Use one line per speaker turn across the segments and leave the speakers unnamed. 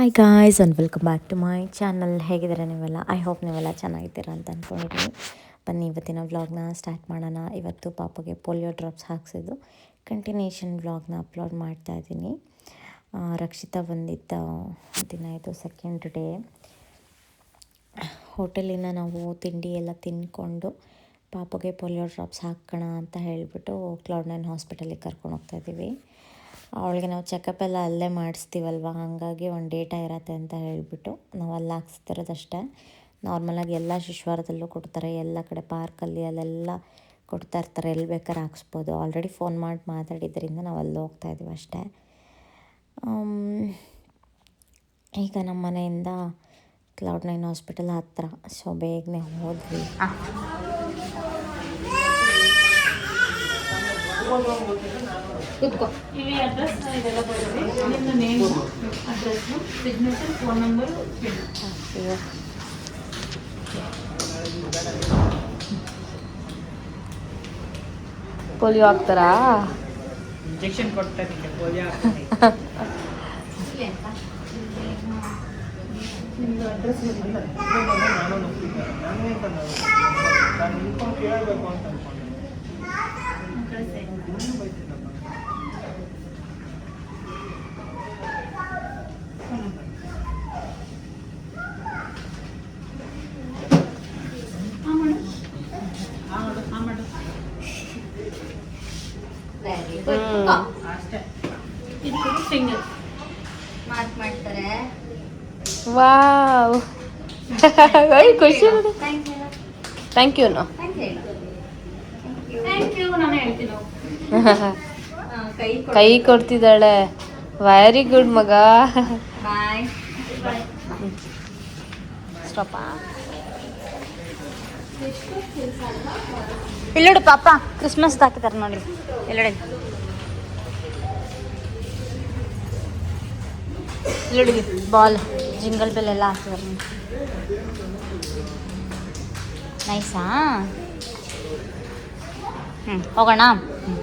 Hi guys and welcome back to my channel ಹೇಗಿದ್ದೀರಾ ನೀವೆಲ್ಲ? I hope ನೀವೆಲ್ಲ ಚೆನ್ನಾಗಿದ್ದೀರಾ ಅಂತ ಅಂದ್ಕೊಂಡಿದ್ದೀನಿ ಬನ್ನಿ, ಇವತ್ತಿನ ವ್ಲಾಗ್ನ ಸ್ಟಾರ್ಟ್ ಮಾಡೋಣ. ಇವತ್ತು ಪಾಪಗೆ ಪೋಲಿಯೋ ಡ್ರಾಪ್ಸ್ ಹಾಕ್ಸಿದ್ದು. ಕಂಟಿನ್ಯೂಷನ್ ವ್ಲಾಗ್ನ ಅಪ್ಲೋಡ್ ಮಾಡ್ತಾ ಇದ್ದೀನಿ. ರಕ್ಷಿತಾ ಬಂದಿದ್ದ ದಿನ ಇದು ಸೆಕೆಂಡ್ ಡೇ ಹೋಟೆಲಿಂದ ನಾವು ತಿಂಡಿ ಎಲ್ಲ ತಿಂದ್ಕೊಂಡು ಪಾಪಗೆ ಪೋಲಿಯೋ ಡ್ರಾಪ್ಸ್ ಹಾಕೋಣ ಅಂತ ಹೇಳಿಬಿಟ್ಟು ಕ್ಲೌಡ್ ನೈನ್ ಹಾಸ್ಪಿಟಲಿಗೆ ಕರ್ಕೊಂಡು ಹೋಗ್ತಾ ಇದ್ದೀವಿ. ಅವಳಿಗೆ ನಾವು ಚೆಕಪ್ ಎಲ್ಲ ಅಲ್ಲೇ ಮಾಡಿಸ್ತೀವಲ್ವ? ಹಾಗಾಗಿ ಒಂದು ಡೇಟ ಇರತ್ತೆ ಅಂತ ಹೇಳಿಬಿಟ್ಟು ನಾವು ಅಲ್ಲಿ ಹಾಕ್ಸ್ತಿರೋದಷ್ಟೇ ನಾರ್ಮಲಾಗಿ ಎಲ್ಲ ಶಿಶುವಾರದಲ್ಲೂ ಕೊಡ್ತಾರೆ. ಎಲ್ಲ ಕಡೆ ಪಾರ್ಕಲ್ಲಿ ಅಲ್ಲೆಲ್ಲ ಕೊಡ್ತಾ ಇರ್ತಾರೆ. ಎಲ್ಲಿ ಬೇಕಾದ್ರೆ ಹಾಕ್ಸ್ಬೋದು. ಆಲ್ರೆಡಿ ಫೋನ್ ಮಾಡಿ ಮಾತಾಡಿದ್ದರಿಂದ ನಾವು ಅಲ್ಲಿ ಹೋಗ್ತಾ ಇದ್ದೀವಿ ಅಷ್ಟೇ. ಈಗ ನಮ್ಮ ಮನೆಯಿಂದ ಕ್ಲೌಡ್ ನೈನ್ ಹಾಸ್ಪಿಟಲ್ ಹತ್ತಿರ ಸೊ ಬೇಗನೆ ಹೋದ್ವಿ.
ಕೂತ್ಕೋ
ಇಲ್ಲಿ ಅಡ್ರೆಸ್ ಇದೆಲ್ಲ ಬರುತ್ತೆ ನಿಮ್ಮ name address signature phone number
ಅಯ್ಯೋ
ಪೋಲಿಯೋ ಹಾಕ್ತಾರಾ
ಇಂಜೆಕ್ಷನ್ ಕೊಡ್ತಾರೆ ಪೋಲಿಯೋ
ನಿಮ್ಮದು ಅಡ್ರೆಸ್
ನಾನು ನೋಡ್ತಿದ್ದೆ ನಾನು ಅಂತ ನಾನು ನಿಂತ್ಕೊಂಡು ಕೇಳಬೇಕು ಅಂತ ಅನ್ಕೊಂಡೆ ನಾನು ಬೈತಿದ್ದಪ್ಪ
ಹಾಂ ಮಾಡು ಹಾಂ ಮಾಡು ಹಾಂ ಮಾಡು
ಅಷ್ಟೇ
ಇದು ಸಿಂಗಲ್
ಮಾರ್ಕ್ ಮಾಡ್ತಾರೆ
ವಾವ್ ಖುಷಿ thank you no
thank you ನಾನು ಹೇಳ್ತೀನಿ. ಹೋಗು.
ಕೈ
ಕೈ ಕೊಡ್ತಿದ್ದಾಳೆ. ವೆರಿ ಗುಡ್ ಮಗ. ಸ್ಟಾಪ ಇಲ್ಲೋಡು ಪಾಪ ಕ್ರಿಸ್ಮಸ್ ಹಾಕಿದ್ದಾರೆ ನೋಡಿ. ಎಲ್ಲಡೆ ಇಲ್ಲೋಡಿ ಬಾಲ್, ಜಿಂಗಲ್ ಬೆಲ್ ಎಲ್ಲ ಹಾಕ್ತಾರೆ ನೈಸಾ ಹ್ಞೂ ಹೋಗೋಣ. ಹ್ಞೂ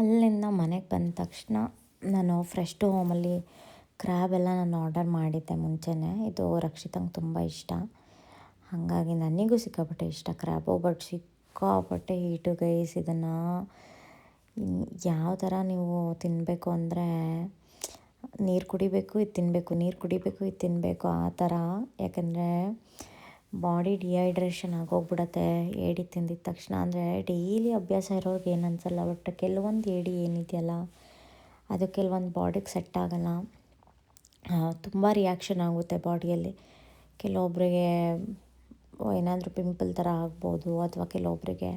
ಅಲ್ಲಿಂದ ಮನೆಗೆ ಬಂದ ತಕ್ಷಣ ನಾನು ಫ್ರೆಶ್ ಟು ಹೋಮಲ್ಲಿ ಕ್ರ್ಯಾಬ್ ಎಲ್ಲ ನಾನು ಆರ್ಡರ್ ಮಾಡಿದ್ದೆ ಮುಂಚೆನೇ. ಇದು ರಕ್ಷಿತಂಗೆ ತುಂಬ ಇಷ್ಟ. ಹಾಗಾಗಿ ನನಗೂ ಸಿಕ್ಕಾಪಟ್ಟೆ ಇಷ್ಟ. ಕ್ರ್ಯಾಬು ಬಟ್ ಸಿಕ್ಕಾಪಟ್ಟೆ ಹೀಟು ಗೈಸ್ ಇದನ್ನು. ಯಾವ ಥರ ನೀವು ತಿನ್ನಬೇಕು ಅಂದರೆ ನೀರು ಕುಡಿಬೇಕು, ಇದು ತಿನ್ನಬೇಕು ನೀರು ಕುಡಿಬೇಕು, ಇದು ತಿನ್ನಬೇಕು ಆ ಥರ ಯಾಕಂದರೆ ಬಾಡಿ ಡಿಹೈಡ್ರೇಷನ್ ಆಗೋಗ್ಬಿಡತ್ತೆ. ಏಡಿ ತಿಂದಿದ ತಕ್ಷಣ ಅಂದರೆ ಡೈಲಿ ಅಭ್ಯಾಸ ಇರೋರ್ಗೆ ಏನು ಅನ್ಸಲ್ಲ ಬಟ್ ಕೆಲವೊಂದು ಏಡಿ ಏನಿದೆಯಲ್ಲ, ಅದು ಕೆಲವೊಂದು ಬಾಡಿಗೆ ಸೆಟ್ ಆಗಲ್ಲ. ತುಂಬ ರಿಯಾಕ್ಷನ್ ಆಗುತ್ತೆ ಬಾಡಿಯಲ್ಲಿ ಕೆಲವೊಬ್ಬರಿಗೆ ಏನಾದರೂ ಪಿಂಪಲ್ ಥರ ಆಗ್ಬೋದು ಅಥವಾ ಕೆಲವೊಬ್ಬರಿಗೆ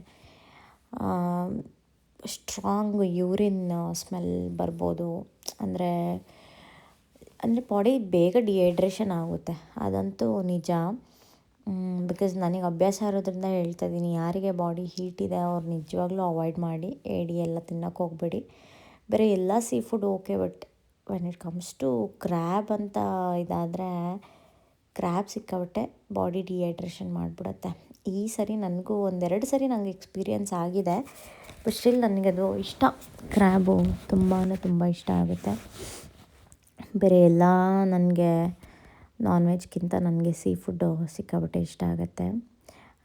ಸ್ಟ್ರಾಂಗ್ ಯೂರಿನ್ ಸ್ಮೆಲ್ ಬರ್ಬೋದು. ಅಂದರೆ ಅಂದರೆ ಬಾಡಿ ಬೇಗ ಡಿಹೈಡ್ರೇಷನ್ ಆಗುತ್ತೆ. ಅದಂತೂ ನಿಜ. ಬಿಕಾಸ್ ನನಗೆ ಅಭ್ಯಾಸ ಇರೋದ್ರಿಂದ ಹೇಳ್ತಾ ಇದ್ದೀನಿ ಯಾರಿಗೆ ಬಾಡಿ ಹೀಟ್ ಇದೆ ಅವ್ರು ನಿಜವಾಗ್ಲೂ ಅವಾಯ್ಡ್ ಮಾಡಿ, ಏಡಿ ಎಲ್ಲ ತಿನ್ನೋಕೆ ಹೋಗಬೇಡಿ. ಬೇರೆ ಎಲ್ಲ sea food okay but when it comes to crab ಅಂತ ಇದಾದರೆ ಕ್ರ್ಯಾಬ್ ಸಿಕ್ಕಾಬಿಟ್ಟೆ ಬಾಡಿ ಡಿಹೈಡ್ರೇಷನ್ ಮಾಡಿಬಿಡುತ್ತೆ. ಈ ಸರಿ ನನಗೂ ಒಂದೆರಡು ಸರಿ ನನಗೆ ಎಕ್ಸ್ಪೀರಿಯನ್ಸ್ ಆಗಿದೆ. ಬಟ್ ಸ್ಟಿಲ್ ನನಗದು ಇಷ್ಟ. ಕ್ರ್ಯಾಬು ತುಂಬಾ ತುಂಬ ಇಷ್ಟ ಆಗುತ್ತೆ. ಬೇರೆ ಎಲ್ಲ ನನಗೆ ನಾನ್ ವೆಜ್ಗಿಂತ ನನಗೆ ಸೀ ಫುಡ್ಡು ಸಿಕ್ಕಾಬಿಟ್ಟೆ ಇಷ್ಟ ಆಗುತ್ತೆ.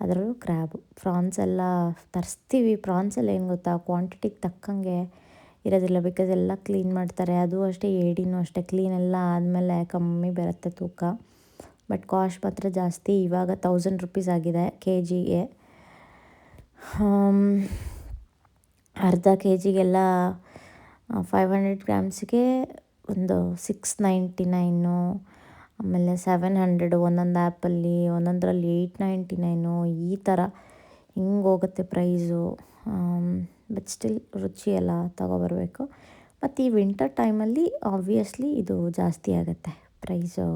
ಅದರಲ್ಲೂ ಕ್ರ್ಯಾಬು ಪ್ರಾನ್ಸ್ ಎಲ್ಲ ತರಿಸ್ತೀವಿ. ಪ್ರಾನ್ಸಲ್ಲಿ ಏನು ಗೊತ್ತಾ? ಕ್ವಾಂಟಿಟಿಗೆ ತಕ್ಕಂಗೆ ಇರೋದಿಲ್ಲ. ಬಿಕಾಸ್ ಎಲ್ಲ ಕ್ಲೀನ್ ಮಾಡ್ತಾರೆ. ಅದು ಅಷ್ಟೇ, ಏಡಿನೂ ಅಷ್ಟೇ. ಕ್ಲೀನೆಲ್ಲ ಆದಮೇಲೆ ಕಮ್ಮಿ ಬರುತ್ತೆ ತೂಕ. ಬಟ್ ಕಾಸ್ಟ್ ಮಾತ್ರ ಜಾಸ್ತಿ. ಇವಾಗ ತೌಸಂಡ್ ರುಪೀಸ್ ಆಗಿದೆ ಕೆ ಜಿಗೆ ಅರ್ಧ ಕೆ ಜಿಗೆಲ್ಲ ಫೈವ್ ಹಂಡ್ರೆಡ್ ಗ್ರಾಮ್ಸ್ಗೆ ಒಂದು ಸಿಕ್ಸ್ ನೈಂಟಿ ನೈನು ಆಮೇಲೆ ಸೆವೆನ್ ಹಂಡ್ರೆಡು ಒಂದೊಂದು ಆ್ಯಪಲ್ಲಿ, ಒಂದೊಂದರಲ್ಲಿ ಏಯ್ಟ್ ನೈಂಟಿ ನೈನು ಈ ಥರ ಹಿಂಗೆ ಹೋಗುತ್ತೆ ಪ್ರೈಸು ಬಟ್ ಸ್ಟಿಲ್ ರುಚಿ ಎಲ್ಲ ತಗೊಬರ್ಬೇಕು. ಮತ್ತು ಈ ವಿಂಟರ್ ಟೈಮಲ್ಲಿ ಆಬ್ವಿಯಸ್ಲಿ ಇದು ಜಾಸ್ತಿ ಆಗುತ್ತೆ ಪ್ರೈಸು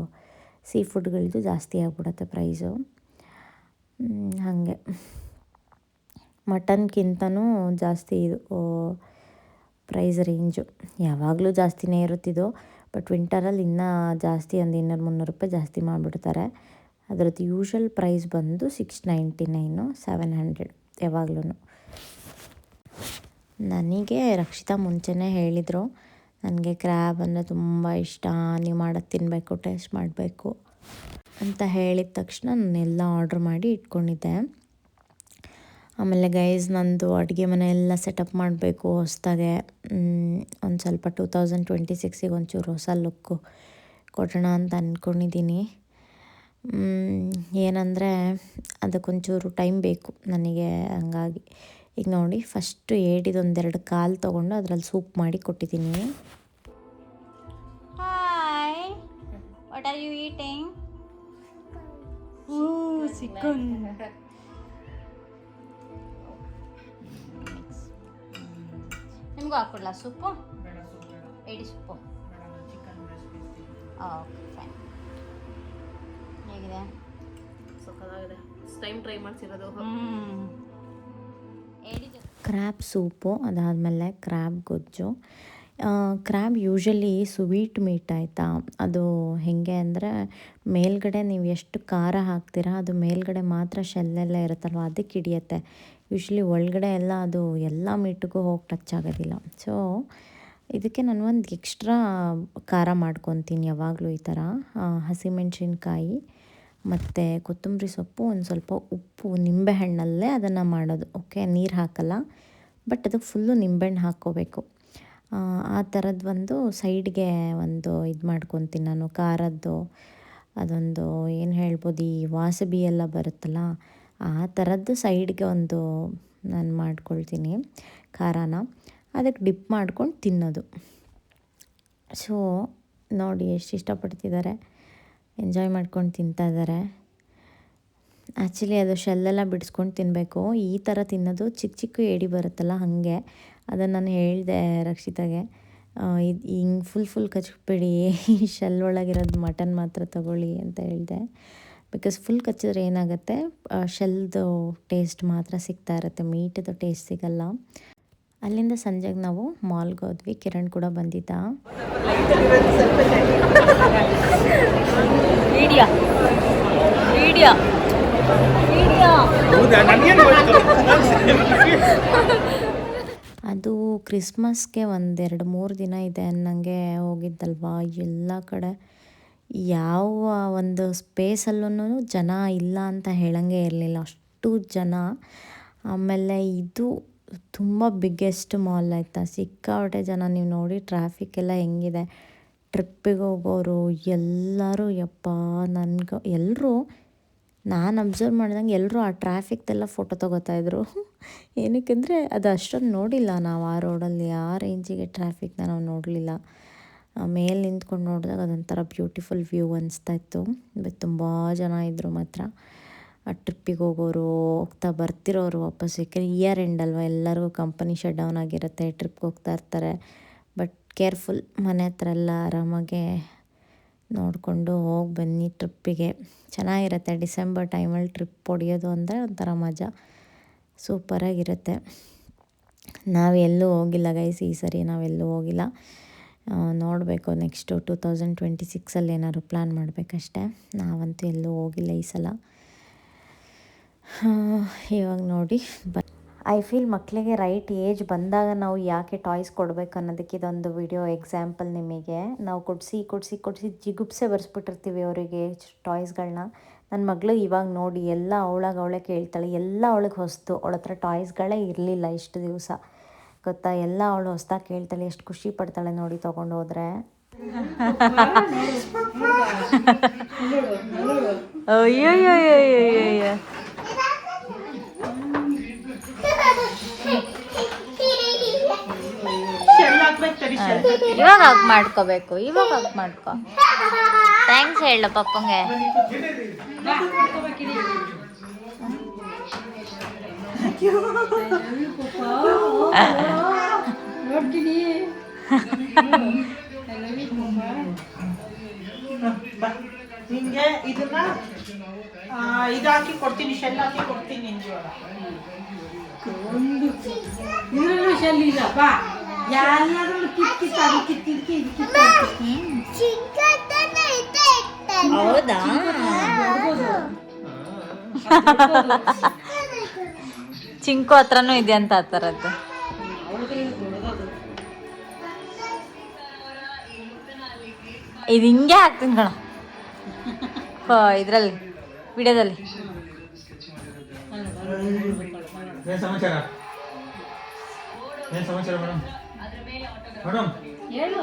ಸೀ ಫುಡ್ಗಳದ್ದು ಜಾಸ್ತಿ ಆಗಿಬಿಡುತ್ತೆ ಪ್ರೈಸು. ಹಾಗೆ. ಮಟನ್ಗಿಂತನೂ ಜಾಸ್ತಿ ಇದು ಪ್ರೈಸ್ ರೇಂಜು. ಯಾವಾಗಲೂ ಜಾಸ್ತಿನೇ ಇರುತ್ತಿದ್ದು ಬಟ್ ವಿಂಟರಲ್ಲಿ ಇನ್ನೂ ಜಾಸ್ತಿ ಒಂದು ಇನ್ನೂರು ಮುನ್ನೂರು ರೂಪಾಯಿ ಜಾಸ್ತಿ ಮಾಡಿಬಿಡ್ತಾರೆ. ಅದರದ್ದು ಯೂಶ್ವಲ್ ಪ್ರೈಸ್ ಬಂದು six ninety nine, seven hundred ಯಾವಾಗ್ಲೂ ನನಗೆ ರಕ್ಷಿತಾ ಮುಂಚೆನೇ ಹೇಳಿದರು ನನಗೆ ಕ್ರ್ಯಾಬ್ ಅಂದರೆ ತುಂಬ ಇಷ್ಟ. ನೀವು ಮಾಡೋದು ತಿನ್ನಬೇಕು ಟೇಸ್ಟ್ ಮಾಡಬೇಕು ಅಂತ ಹೇಳಿದ ತಕ್ಷಣ ನಾನೆಲ್ಲ ಆರ್ಡ್ರ್ ಮಾಡಿ ಇಟ್ಕೊಂಡಿದ್ದೆ. ಆಮೇಲೆ ಗೈಸ್ ನಂದು ಅಡುಗೆ ಮನೆ ಎಲ್ಲ ಸೆಟಪ್ ಮಾಡಬೇಕು ಹೊಸ್ದಾಗೆ. ಒಂದು ಸ್ವಲ್ಪ ಟೂ ತೌಸಂಡ್ ಟ್ವೆಂಟಿ ಸಿಕ್ಸಿಗೆ ಒಂಚೂರು ಹೊಸ ಲುಕ್ಕು ಕೊಡೋಣ ಅಂತ ಅಂದ್ಕೊಂಡಿದ್ದೀನಿ ಏನಂದರೆ ಅದಕ್ಕೊಂಚೂರು ಟೈಮ್ ಬೇಕು ನನಗೆ ಹಂಗಾಗಿ. ಈಗ ನೋಡಿ ಫಸ್ಟು ಏಡಿದೊಂದೆರಡು ಕಾಲು ತೊಗೊಂಡು ಅದರಲ್ಲಿ ಸೂಪ್ ಮಾಡಿ ಕೊಟ್ಟಿದ್ದೀನಿ.
Hi what are you eating chicken ನಿಮಗೂ ಹಾಕೊಡ್ಲ ಸೂಪು ಏಡಿ ಸೂಪು ಓಕೆ ಫೈನ್ ಹೇಗಿದೆ?
ಸಕ್ಕತ್ತಾಗಿದೆ ಟೈಮ್ ಟ್ರೈ
ಮಾಡ್ತಿರೋದು ಜೊತೆ
ಕ್ರ್ಯಾಬ್ ಸೂಪು ಅದಾದಮೇಲೆ ಕ್ರ್ಯಾಬ್ ಗೊಜ್ಜು. ಕ್ರ್ಯಾಬ್ ಯೂಶಲಿ ಸ್ವೀಟ್ ಮೀಟ್ ಆಯಿತಾ? ಅದು ಹೇಗೆ ಅಂದರೆ ಮೇಲ್ಗಡೆ ನೀವು ಎಷ್ಟು ಖಾರ ಹಾಕ್ತೀರಾ, ಅದು ಮೇಲ್ಗಡೆ ಮಾತ್ರ ಶೆಲ್ಲೆಲ್ಲ ಇರುತ್ತಲ್ವ, ಅದಕ್ಕೆ ಹಿಡಿಯುತ್ತೆ. ಯೂಶ್ವಲಿ ಒಳಗಡೆ ಎಲ್ಲ ಅದು ಎಲ್ಲ ಮೀಟಿಗೂ ಹೋಗಿ ಟಚ್ ಆಗೋದಿಲ್ಲ. ಸೊ ಇದಕ್ಕೆ ನಾನು ಒಂದು ಎಕ್ಸ್ಟ್ರಾ ಖಾರ ಮಾಡ್ಕೊತೀನಿ ಯಾವಾಗಲೂ ಈ ಥರ ಹಸಿಮೆಣ್ಸಿನ್ಕಾಯಿ ಮತ್ತು ಕೊತ್ತಂಬರಿ ಸೊಪ್ಪು ಒಂದು ಸ್ವಲ್ಪ ಉಪ್ಪು ನಿಂಬೆಹಣ್ಣಲ್ಲೇ ಅದನ್ನು ಮಾಡೋದು. ಓಕೆ ನೀರು ಹಾಕಲ್ಲ. ಬಟ್ ಅದಕ್ಕೆ ಫುಲ್ಲು ನಿಂಬೆಹಣ್ಣು ಹಾಕ್ಕೋಬೇಕು. ಆ, ಥರದ್ದು ಒಂದು ಸೈಡ್ಗೆ ಒಂದು ಇದು ಮಾಡ್ಕೊತೀನಿ ನಾನು. ಖಾರದ್ದು ಅದೊಂದು ಏನು ಹೇಳ್ಬೋದು ಈ ವಾಸಬಿ ಎಲ್ಲ ಬರುತ್ತಲ್ಲ ಆ ಥರದ್ದು ಸೈಡ್ಗೆ ಒಂದು ನಾನು ಮಾಡ್ಕೊಳ್ತೀನಿ ಖಾರಾನ. ಅದಕ್ಕೆ ಡಿಪ್ ಮಾಡ್ಕೊಂಡು ತಿನ್ನೋದು. ಸೊ ನೋಡಿ ಎಷ್ಟು ಇಷ್ಟಪಡ್ತಿದ್ದಾರೆ ಎಂಜಾಯ್ ಮಾಡ್ಕೊಂಡು ತಿಂತಾ ಇದ್ದಾರೆ ಆ್ಯಕ್ಚುಲಿ ಅದು ಶೆಲ್ಲೆಲ್ಲ ಬಿಡಿಸ್ಕೊಂಡು ತಿನ್ನಬೇಕು ಈ ಥರ ತಿನ್ನೋದು ಚಿಕ್ಕ ಚಿಕ್ಕ ಏಡಿ ಬರುತ್ತಲ್ಲ ಹಾಗೆ. ಅದನ್ನು ನಾನು ಹೇಳಿದೆ ರಕ್ಷಿತಾಗೆ. ಇದು ಹಿಂಗೆ ಫುಲ್ ಫುಲ್ ಕಚ್ಬೇಡಿ. ಶೆಲ್ ಒಳಗಿರೋದು ಮಟನ್ ಮಾತ್ರ ತಗೊಳ್ಳಿ ಅಂತ ಹೇಳಿದೆ. ಬಿಕಾಸ್ ಫುಲ್ ಕಚ್ಚಿದ್ರೆ ಏನಾಗುತ್ತೆ? ಶೆಲ್ದು ಟೇಸ್ಟ್ ಮಾತ್ರ ಸಿಗ್ತಾ ಇರುತ್ತೆ. ಮೀಟದು ಟೇಸ್ಟ್ ಸಿಗಲ್ಲ. ಅಲ್ಲಿಂದ ಸಂಜೆಗೆ ನಾವು ಮಾಲ್ಗೆ ಹೋದ್ವಿ. ಕಿರಣ್ ಕೂಡ ಬಂದಿದ್ದ. ಅದು ಕ್ರಿಸ್ಮಸ್ಗೆ ಒಂದೆರಡು ಮೂರು ದಿನ ಇದೆ ಅನ್ನಂಗೆ ಹೋಗಿದ್ದಲ್ವಾ? ಎಲ್ಲ ಕಡೆ ಯಾವ ಒಂದು ಸ್ಪೇಸಲ್ಲೂ ಜನ ಇಲ್ಲ ಅಂತ ಹೇಳಂಗೆ ಇರಲಿಲ್ಲ. ಅಷ್ಟು ಜನ. ಆಮೇಲೆ ಇದು ತುಂಬ ಬಿಗ್ಗೆಸ್ಟ್ ಮಾಲ್ ಆಯಿತಾ. ಸಿಕ್ಕಾಪಟ್ಟೆ ಜನ ನೀವು ನೋಡಿ ಟ್ರಾಫಿಕ್ ಎಲ್ಲ ಹೆಂಗಿದೆ. ಟ್ರಿಪ್ಪಿಗೆ ಹೋಗೋರು, ಎಲ್ಲರೂ ಯಪ್ಪ ನನ್ಗೆ ಎಲ್ಲರೂ ನಾನು ಅಬ್ಸರ್ವ್ ಮಾಡಿದಂಗೆ ಎಲ್ಲರೂ ಆ ಟ್ರಾಫಿಕ್ದೆಲ್ಲ ಫೋಟೋ ತೊಗೋತಾಯಿದ್ರು ಏನಕ್ಕೆಂದರೆ ಅದು ಅಷ್ಟೊಂದು ನೋಡಿಲ್ಲ ನಾವು ಆ ರೋಡಲ್ಲಿ ಆ ರೇಂಜಿಗೆ ಟ್ರಾಫಿಕ್ನ ನಾವು ನೋಡಲಿಲ್ಲ. ಮೇಲೆ ನಿಂತ್ಕೊಂಡು ನೋಡಿದಾಗ ಅದೊಂಥರ ಬ್ಯೂಟಿಫುಲ್ ವ್ಯೂ ಅನಿಸ್ತಾ ಇತ್ತು. ಬಟ್ ತುಂಬ ಜನ ಇದ್ದರು ಮಾತ್ರ. ಟ್ರಿಪ್ಪಿಗೆ ಹೋಗೋರು, ಹೋಗ್ತಾ ಬರ್ತಿರೋರು ವಾಪಸ್ ಯಾಕೆಂದರೆ ಇಯರ್ ಎಂಡ್ ಅಲ್ವಾ, ಎಲ್ಲರಿಗೂ ಕಂಪನಿ ಶಟ್ ಡೌನ್ ಆಗಿರುತ್ತೆ ಟ್ರಿಪ್ಗೆ ಹೋಗ್ತಾ ಇರ್ತಾರೆ. ಬಟ್ ಕೇರ್ಫುಲ್ ಮನೆ ಹತ್ರ ಎಲ್ಲ ಆರಾಮಾಗೆ ನೋಡಿಕೊಂಡು ಹೋಗಿ ಬನ್ನಿ ಟ್ರಿಪ್ಪಿಗೆ ಚೆನ್ನಾಗಿರುತ್ತೆ ಡಿಸೆಂಬರ್ ಟೈಮಲ್ಲಿ ಟ್ರಿಪ್ ಹೊಡೆಯೋದು ಅಂದರೆ ಒಂಥರ ಮಜಾ. ಸೂಪರಾಗಿರುತ್ತೆ ನಾವೆಲ್ಲೂ ಹೋಗಿಲ್ಲ ಗೈಸ್ ಈ ಸರಿ ನಾವೆಲ್ಲೂ ಹೋಗಿಲ್ಲ. ನೋಡಬೇಕು ನೆಕ್ಸ್ಟು ಟೂ ತೌಸಂಡ್ ಟ್ವೆಂಟಿ ಸಿಕ್ಸಲ್ಲಿ ಏನಾದ್ರು ಪ್ಲ್ಯಾನ್ ಮಾಡಬೇಕಷ್ಟೆ. ನಾವಂತೂ ಎಲ್ಲೂ ಹೋಗಿಲ್ಲ ಈ ಸಲ. ಇವಾಗ ನೋಡಿ. ಬ ಐ ಫೀಲ್ ಮಕ್ಕಳಿಗೆ ರೈಟ್ ಏಜ್ ಬಂದಾಗ ನಾವು ಯಾಕೆ ಟಾಯ್ಸ್ ಕೊಡಬೇಕು ಅನ್ನೋದಕ್ಕೆ ಇದೊಂದು ವಿಡಿಯೋ ಎಕ್ಸಾಂಪಲ್ ನಿಮಗೆ. ನಾವು ಕೊಡಿಸಿ ಕೊಡಿಸಿ ಕೊಡಿಸಿ ಜಿಗುಪ್ಸೆ ಬರೆಸ್ಬಿಟ್ಟಿರ್ತೀವಿ ಅವರಿಗೆ ಟಾಯ್ಸ್ಗಳನ್ನ ನನ್ನ ಮಗಳು ಇವಾಗ ನೋಡಿ ಎಲ್ಲ ಅವಳಾಗ ಅವಳೆ ಕೇಳ್ತಾಳೆ ಎಲ್ಲ ಅವಳಿಗೆ ಹೊಸ್ತು. ಅವಳ ಹತ್ರ ಟಾಯ್ಸ್ಗಳೇ ಇರಲಿಲ್ಲ ಇಷ್ಟು ದಿವಸ. ಗೊತ್ತಾ? ಎಲ್ಲ ಅವಳು ಹೊಸ್ದಾಗಿ ಕೇಳ್ತಾಳೆ ಎಷ್ಟು ಖುಷಿ ಪಡ್ತಾಳೆ ನೋಡಿ ತೊಗೊಂಡು ಹೋದ್ರೆ.
ಅಯ್ಯೋ ಇವಾಗ ಹಾಕ್ ಮಾಡ್ಕೋಬೇಕು ಇವಾಗ ಹಾಕ್ ಮಾಡ್ಕೋ. ಥ್ಯಾಂಕ್ಸ್ ಹೇಳ ಪಪ್ಪಂಗೆ.
ನಿಂಗೆ ಇದನ್ನ ಆ, ಇದು ಹಾಕಿ ಕೊಡ್ತೀನಿ ಶೆಲ್ ಹಾಕಿ ಕೊಡ್ತೀನಿ ನಿನ್ಗೆ ಒಂದು
ಇದರಲ್ಲೂ ಶೆಲ್ ಇಲ್ಲ ಕಿತ್ ಅದು
ಹೌದಾ? ಚಿಂಕು ಹತ್ರನೂ ಇದೆ ಅಂತ ಆ ಥರದ್ದು. ಇದು ಹಿಂಗೆ ಹಾಕ್ತೀನಿ ಕಣ. ಇದರಲ್ಲಿ ವಿಡಿಯೋದಲ್ಲಿ.
ಏನು ಸಮಾಚಾರ? ಏನು ಸಮಾಚಾರ ಮೇಡಮ್? ಮೇಡಮ್. ಏನು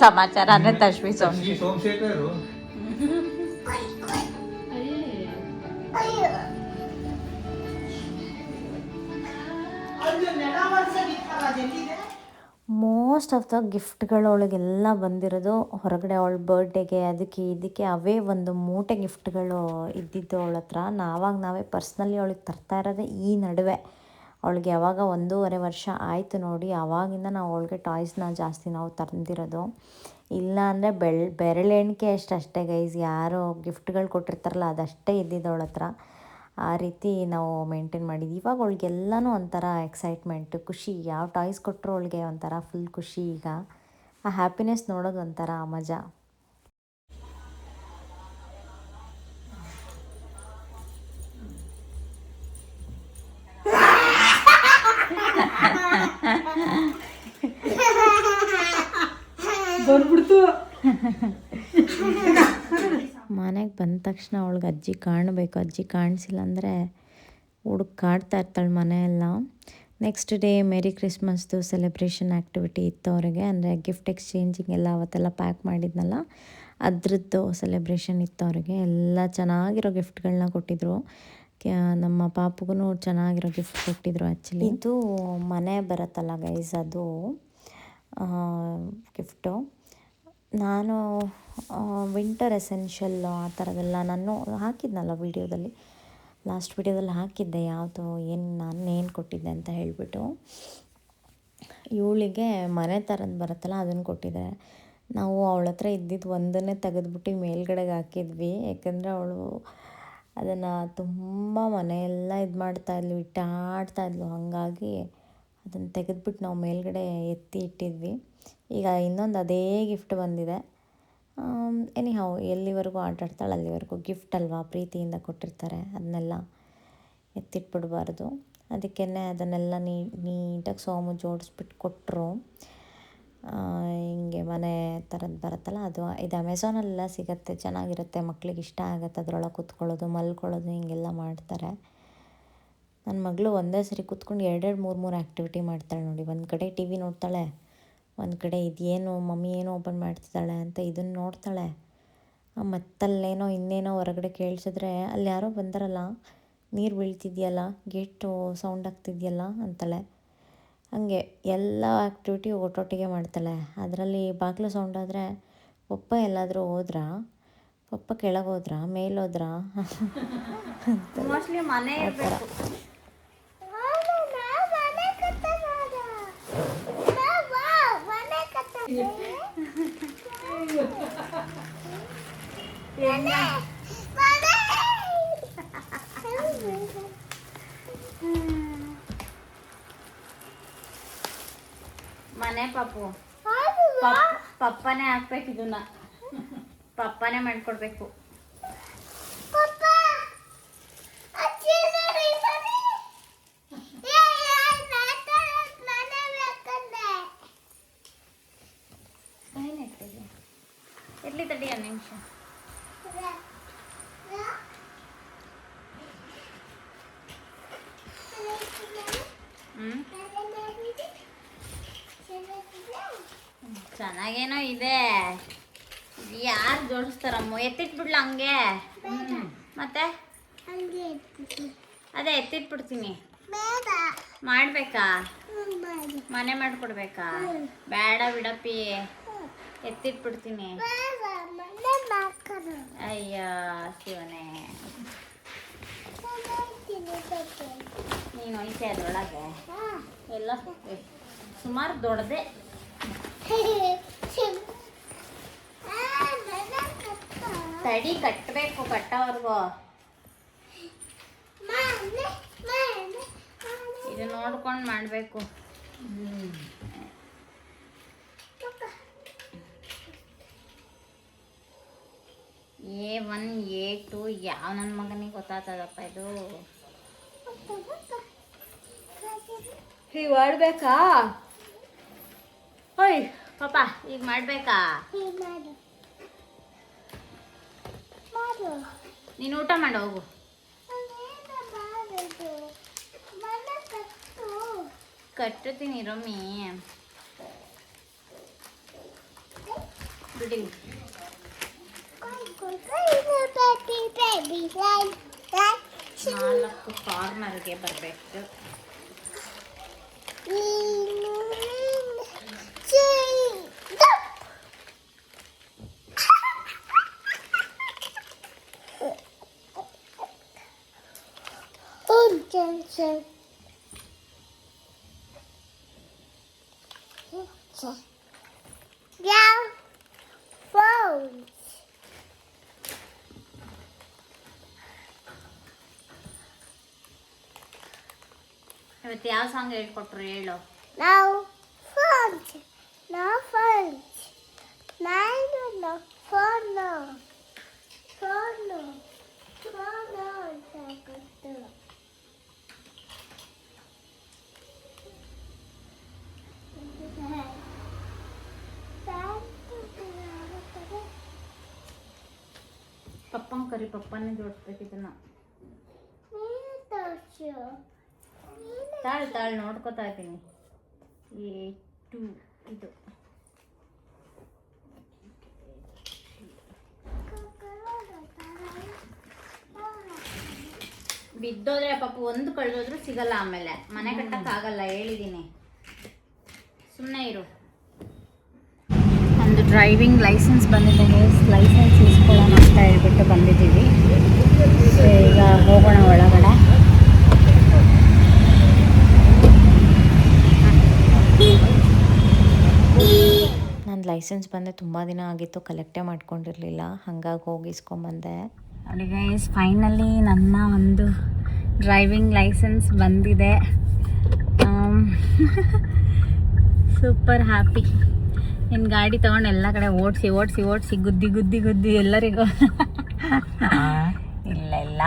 ಸಮಾಚಾರ?
ಅಂದ್ರೆ
Tashvi Somashekar.
Most of the ಗಿಫ್ಟ್ಗಳೊಳಗೆಲ್ಲ ಬಂದಿರೋದು ಹೊರಗಡೆ ಅವಳ ಬರ್ಡೇಗೆ ಅದಕ್ಕೆ ಇದಕ್ಕೆ ಅವೇ ಒಂದು ಮೂಟೆ ಗಿಫ್ಟ್ಗಳು ಇದ್ದಿದ್ದು ಅವಳ ಹತ್ರ ನಾವಾಗ ನಾವೇ ಪರ್ಸ್ನಲಿ ಅವಳಿಗೆ ತರ್ತಾ ಇರೋದೇ ಈ ನಡುವೆ. ಅವಳಿಗೆ ಯಾವಾಗ ಒಂದೂವರೆ ವರ್ಷ ಆಯಿತು ನೋಡಿ ಆವಾಗಿಂದ ನಾವು ಅವಳಿಗೆ ಟಾಯ್ಸ್ನ ಜಾಸ್ತಿ ನಾವು ತಂದಿರೋದು. ಇಲ್ಲ ಅಂದರೆ ಬೆಳ್ ಬೆರಳೆಣಿಕೆ ಅಷ್ಟು ಅಷ್ಟೇ ಗೈಸ್ ಯಾರೋ ಗಿಫ್ಟ್ಗಳು ಕೊಟ್ಟಿರ್ತಾರಲ್ಲ, ಅದಷ್ಟೇ ಇದ್ದಿದ್ದು ಅವಳ ಹತ್ರ. ಆ ರೀತಿ ನಾವು ಮೇಂಟೈನ್ ಮಾಡಿದ್ವಿ. ಇವಾಗ ಅವಳಿಗೆಲ್ಲನೂ ಒಂಥರ ಎಕ್ಸೈಟ್ಮೆಂಟ್ ಖುಷಿ. ಯಾವ ಟಾಯ್ಸ್ ಕೊಟ್ಟರು ಅವಳಿಗೆ ಒಂಥರ ಫುಲ್ ಖುಷಿ ಈಗ. ಆ ಹ್ಯಾಪಿನೆಸ್ ನೋಡೋದು ಒಂಥರ ಮಜಾ ಮನೆಗೆ ಬಂದ ತಕ್ಷಣ ಅವಳಿಗೆ ಅಜ್ಜಿ ಕಾಣಬೇಕು. ಅಜ್ಜಿ ಕಾಣಿಸಿಲ್ಲ ಅಂದರೆ ಹುಡುಕಾಡ್ತಾ ಇರ್ತಾಳೆ ಮನೆಯೆಲ್ಲ. ನೆಕ್ಸ್ಟ್ ಡೇ ಮೇರಿ ಕ್ರಿಸ್ಮಸ್ದು ಸೆಲೆಬ್ರೇಷನ್ ಆ್ಯಕ್ಟಿವಿಟಿ ಇತ್ತು ಅವರಿಗೆ. ಅಂದರೆ ಗಿಫ್ಟ್ ಎಕ್ಸ್ಚೇಂಜಿಂಗ್ ಎಲ್ಲ ಅವತ್ತೆಲ್ಲ ಪ್ಯಾಕ್ ಮಾಡಿದ್ನಲ್ಲ, ಅದ್ರದ್ದು ಸೆಲೆಬ್ರೇಷನ್ ಇತ್ತು ಅವರಿಗೆ. ಎಲ್ಲ ಚೆನ್ನಾಗಿರೋ ಗಿಫ್ಟ್ಗಳನ್ನ ಕೊಟ್ಟಿದ್ರು. ನಮ್ಮ ಪಾಪಗೂ ಚೆನ್ನಾಗಿರೋ ಗಿಫ್ಟ್ ಕೊಟ್ಟಿದ್ರು ಆ್ಯಕ್ಚುಲಿ ಇದು ಮನೆ ಬರುತ್ತಲ್ಲ ಗೈಸ್ ಅದು ಗಿಫ್ಟು ನಾನು ವಿಂಟರ್ ಎಸೆನ್ಷಿಯಲ್ ಆ ಥರದೆಲ್ಲ ನಾನು ಹಾಕಿದ್ನಲ್ಲ ವೀಡಿಯೋದಲ್ಲಿ. ಲಾಸ್ಟ್ ವೀಡಿಯೋದಲ್ಲಿ ಹಾಕಿದ್ದೆ, ಯಾವುದು, ಏನು ನಾನು, ಏನು ಕೊಟ್ಟಿದ್ದೆ ಅಂತ ಹೇಳಿಬಿಟ್ಟು. ಇವಳಿಗೆ ಮನೆ ಥರದ್ದು ಬರುತ್ತಲ್ಲ ಅದನ್ನು ಕೊಟ್ಟಿದ್ದೆ ನಾವು ಅವಳ ಹತ್ರ ಇದ್ದಿದ್ದು ಒಂದನ್ನೇ ತೆಗೆದುಬಿಟ್ಟು ಮೇಲ್ಗಡೆಗೆ ಹಾಕಿದ್ವಿ. ಯಾಕಂದರೆ ಅವಳು ಅದನ್ನು ತುಂಬ ಮನೆಯೆಲ್ಲ ಇದು ಮಾಡ್ತಾಯಿದ್ಲು ಇಟ್ಟಾಡ್ತಾಯಿದ್ಲು ಹಾಗಾಗಿ ಅದನ್ನು ತೆಗೆದುಬಿಟ್ಟು ನಾವು ಮೇಲ್ಗಡೆ ಎತ್ತಿ ಇಟ್ಟಿದ್ವಿ. ಈಗ ಇನ್ನೊಂದು ಅದೇ ಗಿಫ್ಟ್ ಬಂದಿದೆ. ಎನಿ ಹೌ ಎಲ್ಲಿವರೆಗೂ ಆಟಾಡ್ತಾಳೆ ಅಲ್ಲಿವರೆಗೂ ಗಿಫ್ಟ್ ಅಲ್ವಾ ಪ್ರೀತಿಯಿಂದ ಕೊಟ್ಟಿರ್ತಾರೆ, ಅದನ್ನೆಲ್ಲ ಎತ್ತಿಟ್ಬಿಡಬಾರ್ದು. ಅದಕ್ಕೇ ಅದನ್ನೆಲ್ಲ ನೀ, ನೀಟಾಗಿ ಸೋಮು ಜೋಡಿಸ್ಬಿಟ್ಟು ಕೊಟ್ಟರು ಹಿಂಗೆ ಮನೆ ಥರದ್ದು ಬರುತ್ತಲ್ಲ, ಅದು, ಇದು ಅಮೆಝಾನಲ್ಲೆಲ್ಲ ಸಿಗುತ್ತೆ, ಚೆನ್ನಾಗಿರುತ್ತೆ, ಮಕ್ಳಿಗೆ ಇಷ್ಟ ಆಗುತ್ತೆ, ಅದರೊಳಗೆ ಕೂತ್ಕೊಳ್ಳೋದು, ಮಲ್ಕೊಳ್ಳೋದು, ಹಿಂಗೆಲ್ಲ ಮಾಡ್ತಾರೆ. ನನ್ನ ಮಗಳು ಒಂದೇ ಸರಿ ಕೂತ್ಕೊಂಡು ಎರಡೆರಡು ಮೂರು ಮೂರು ಆ್ಯಕ್ಟಿವಿಟಿ ಮಾಡ್ತಾಳೆ ನೋಡಿ, ಒಂದು ಕಡೆ ಟಿ ವಿ ನೋಡ್ತಾಳೆ ಒಂದು ಕಡೆ ಇದೇನು ಮಮ್ಮಿ ಏನೋ ಓಪನ್ ಮಾಡ್ತಿದ್ದಾಳೆ ಅಂತ ಇದನ್ನು ನೋಡ್ತಾಳೆ. ಮತ್ತಲ್ಲೇನೋ ಇನ್ನೇನೋ ಹೊರಗಡೆ ಕೇಳಿಸಿದ್ರೆ ಅಲ್ಲಿ ಯಾರೋ ಬಂದಾರಲ್ಲ ನೀರು ಬೀಳ್ತಿದೆಯಲ್ಲ ಗೇಟು ಸೌಂಡ್ ಆಗ್ತಿದೆಯಲ್ಲ ಅಂತಾಳೆ. ಹಾಗೆ ಎಲ್ಲ ಆ್ಯಕ್ಟಿವಿಟಿ ಒಟ್ಟೊಟ್ಟಿಗೆ ಮಾಡ್ತಾಳೆ. ಅದರಲ್ಲಿ ಬಾಗಿಲು ಸೌಂಡ್ ಆದರೆ ಪಪ್ಪ ಎಲ್ಲಾದರೂ ಹೋದ್ರಾ? ಪಪ್ಪ ಕೆಳಗೆ ಹೋದ್ರಾ? ಮೇಲೋದ್ರಾ
ಮನೆ ಮನೆ ಪಾಪು ಪಪ್- ಪಪ್ಪನೇ ಹಾಕ್ಬೇಕು ಇದನ್ನ ಪಪ್ಪನೇ ಮಾಡ್ಕೊಡ್ಬೇಕು ಇರ್ಲಿ ತಡಿ ಒಂದು ನಿಮಿಷ ಹ್ಮ್ ಚೆನ್ನಾಗೇನೋ ಇದೆ ಯಾರು ಜೋಡಿಸ್ತಾರಮ್ಮ ಎತ್ತಿಟ್ಬಿಡ್ಲ ಹಂಗೆ? ಮತ್ತೆ? ಅದೇ ಎತ್ತಿಟ್ಬಿಡ್ತೀನಿ. ಮಾಡ್ಬೇಕಾ? ಮನೆ ಮಾಡ್ಕೊಡ್ಬೇಕಾ? ಬೇಡ ಬಿಡಪ್ಪಿ. ಎತ್ತಿಟ್ಬಿಡ್ತೀನಿ. ಅಯ್ಯ, ಶಿವನೇ. ನೀನು ಐತೆ ಅದ್ರೊಳಗೆ. ಎಲ್ಲ ಸುಮಾರು ದೊಡ್ಡದೆ. ತಡಿ ಕಟ್ಟಬೇಕು ಕಟ್ಟವರ್ಗು. ಇದು ನೋಡ್ಕೊಂಡು ಮಾಡಬೇಕು. ಎ ಒನ್ ಎ ಟು ಯಾವ ನನ್ನ ಮಗನಿಗೆ ಗೊತ್ತಾಗ್ತದಪ್ಪ ಇದು? ಹೀಗೆ ಮಾಡ್ಬೇಕಾ? ಹೋಯ್ ಪಾಪ ಈಗ ಮಾಡ್ಬೇಕಾ? ನೀನು ಊಟ ಮಾಡು ಹೋಗು ಕಟ್ಟುತ್ತೀನಿ ರಮ್ಮಿ ಬಿಡಿ ನಾಲ್ಕು ಕಾರ್ನರ್ಗೆ ಬರಬೇಕು
Yeah. Phones.
ಇವತ್ತು ಯಾವ ಸಾಂಗ್ ಹೇಳ್ಕೊಟ್ರು ಹೇಳು
Now phones. Now phones. Nine no phone no. Phone no. Phone
ಪಪ್ಪನ ಕರಿ ಪಪ್ಪನೇ ಜೋಡಿಸ್ಬೇಕು ಇದನ್ನ. ತಾಳ್ ತಾಳ್, ನೋಡ್ಕೊತಾ ಇದ್ದೀನಿ. ಎ ಟು ಇದು. ಬಿದ್ದೋದ್ರೆ ಪಾಪ ಒಂದು ಕಳೆದೋದ್ರೂ ಸಿಗಲ್ಲ ಆಮೇಲೆ. ಮನೆ ಕಟ್ಟಕ್ಕಾಗಲ್ಲ ಹೇಳಿದ್ದೀನಿ ಸುಮ್ಮನೆ ಇರು. ಒಂದು ಡ್ರೈವಿಂಗ್ ಲೈಸೆನ್ಸ್ ಬಂದಿದೆ ಲೈಸೆನ್ಸ್ ಅಂತ ಹೇಳ್ಬಿಟ್ಟು ಬಂದಿದ್ದೀವಿ. ಸೊ ಈಗ ಹೋಗೋಣ ಒಳಗಡೆ.
ನನ್ನ ಲೈಸೆನ್ಸ್ ಬಂದೆ ತುಂಬ ದಿನ ಆಗಿತ್ತು ಕಲೆಕ್ಟೇ ಮಾಡ್ಕೊಂಡಿರಲಿಲ್ಲ ಹಾಗಾಗಿ ಹೋಗಿ ಇಸ್ಕೊಂಬಂದೆ
ಫೈನಲಿ ನನ್ನ ಒಂದು ಡ್ರೈವಿಂಗ್ ಲೈಸೆನ್ಸ್ ಬಂದಿದೆ. ಸೂಪರ್ ಹ್ಯಾಪಿ ನಿನ್ನ ಗಾಡಿ ತಗೊಂಡು ಎಲ್ಲ ಕಡೆ ಓಡಿಸಿ ಓಡಿಸಿ ಓಡಿಸಿ ಗುದ್ದಿ ಗುದ್ದಿ ಗುದ್ದಿ ಎಲ್ಲರಿಗೂ. ಇಲ್ಲ ಇಲ್ಲ.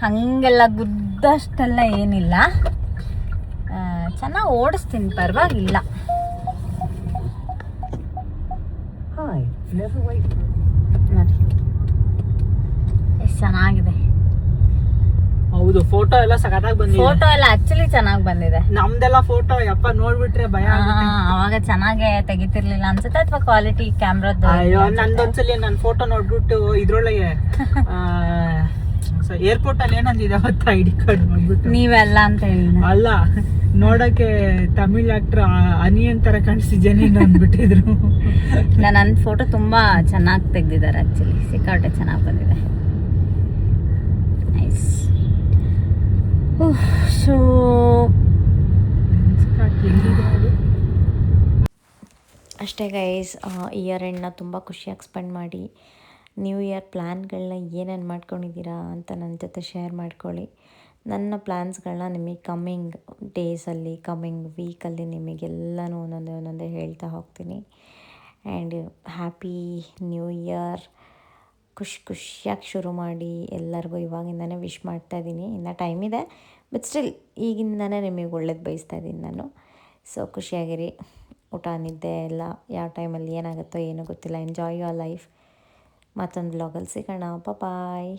ಹಾಗೆಲ್ಲ ಗುದ್ದಷ್ಟೆಲ್ಲ ಏನಿಲ್ಲ. ಚೆನ್ನಾಗಿ ಓಡಿಸ್ತೀನಿ ಪರವಾಗಿಲ್ಲ. ನೋಡಿ. ಎಷ್ಟು ಚೆನ್ನಾಗಿದೆ.
ಹೌದು ಫೋಟೋ ಎಲ್ಲ ಸಖತ್ತಾಗಿ ಬಂದಿದೆ.
ಫೋಟೋ ಎಲ್ಲ ಆಕ್ಚುಲಿ ಚೆನ್ನಾಗಿ ಬಂದಿದೆ.
ನಮ್ದೆಲ್ಲ ಫೋಟೋ ಯಪ್ಪ ನೋಡ್ಬಿಟ್ರೆ ಭಯ ಆಗುತ್ತೆ.
ಅವಾಗ ಚೆನ್ನಾಗೆ ತೆಗಿತಿರ್ಲಿಲ್ಲ ಅನ್ಸುತ್ತೆ ಅಥವಾ ಕ್ವಾಲಿಟಿ ಕ್ಯಾಮ್ರಾದ
ಅಯ್ಯೋ ನಂದೊಂದ್ಸಲಿ ನನ್ನ ಫೋಟೋ ನೋಡ್ಬಿಟ್ಟು ಇದ್ರೊಳಗೆ ಏರ್ಪೋರ್ಟ್ ಅಲ್ಲಿ ಏನಂದಿದೆ ಅವತ್ತು ಐ ಡಿ ಕಾರ್ಡ್ ಬಂದ್ಬಿಟ್ಟು
ನೀವೆಲ್ಲ ಅಂತ ಹೇಳಿ
ಅಲ್ಲ ನೋಡಕ್ಕೆ ತಮಿಳ್ ಆಕ್ಟರ್ ಅನಿಯನ್ ತರ ಕಾಣಿಸಿದ್ದೇನೆ ನೀನು ಅಂದ್ಬಿಟ್ಟಿದ್ರು.
ನನ್ನ ಫೋಟೋ ತುಂಬಾ ಚೆನ್ನಾಗಿ ತೆಗ್ದಿದ್ದಾರೆ ಆಕ್ಚುಲಿ ಸಿಕ್ಕಾಪಟ್ಟೆ ಚೆನ್ನಾಗಿ ಬಂದಿದೆ. ನೈಸ್ ಸೊ
ಅಷ್ಟೇ ಗೈಸ್ ಇಯರ್ ಎಂಡ್ನ ತುಂಬ ಖುಷಿಯಾಗಿ ಸ್ಪೆಂಡ್ ಮಾಡಿ ನ್ಯೂ ಇಯರ್ ಪ್ಲ್ಯಾನ್ಗಳನ್ನ ಏನೇನು ಮಾಡ್ಕೊಂಡಿದ್ದೀರಾ ಅಂತ ನನ್ನ ಜೊತೆ ಶೇರ್ ಮಾಡ್ಕೊಳ್ಳಿ. ನನ್ನ ಪ್ಲ್ಯಾನ್ಸ್ಗಳನ್ನ ನಿಮಗೆ ಕಮ್ಮಿಂಗ್ ಡೇಸಲ್ಲಿ ಕಮ್ಮಿಂಗ್ ವೀಕಲ್ಲಿ ನಿಮಗೆಲ್ಲನೂ ಒಂದೊಂದೇ ಒಂದೊಂದೇ ಹೇಳ್ತಾ ಹೋಗ್ತೀನಿ. ಆ್ಯಂಡ್ ಹ್ಯಾಪಿ ನ್ಯೂ ಇಯರ್ ಖುಷಿ ಖುಷಿಯಾಗಿ ಶುರು ಮಾಡಿ ಎಲ್ಲರಿಗೂ ಇವಾಗಿಂದನೇ ವಿಶ್ ಮಾಡ್ತಾ ಇದ್ದೀನಿ ಇನ್ನು ಟೈಮ್ ಇದೆ ಬಟ್ ಸ್ಟಿಲ್ ಈಗಿಂದನೇ ನಿಮಗೆ ಒಳ್ಳೇದು ಬಯಸ್ತಾ ಇದ್ದೀನಿ ನಾನು. ಸೊ ಖುಷಿಯಾಗಿರಿ. ಊಟ, ನಿದ್ದೆ ಎಲ್ಲ ಯಾವ ಟೈಮಲ್ಲಿ ಏನಾಗುತ್ತೋ ಏನೂ ಗೊತ್ತಿಲ್ಲ. ಎಂಜಾಯ್ ಯುವರ್ ಲೈಫ್ ಮತ್ತೊಂದು ಬ್ಲಾಗಲ್ಲಿ ಸಿಗೋಣ. ಬಾಯ್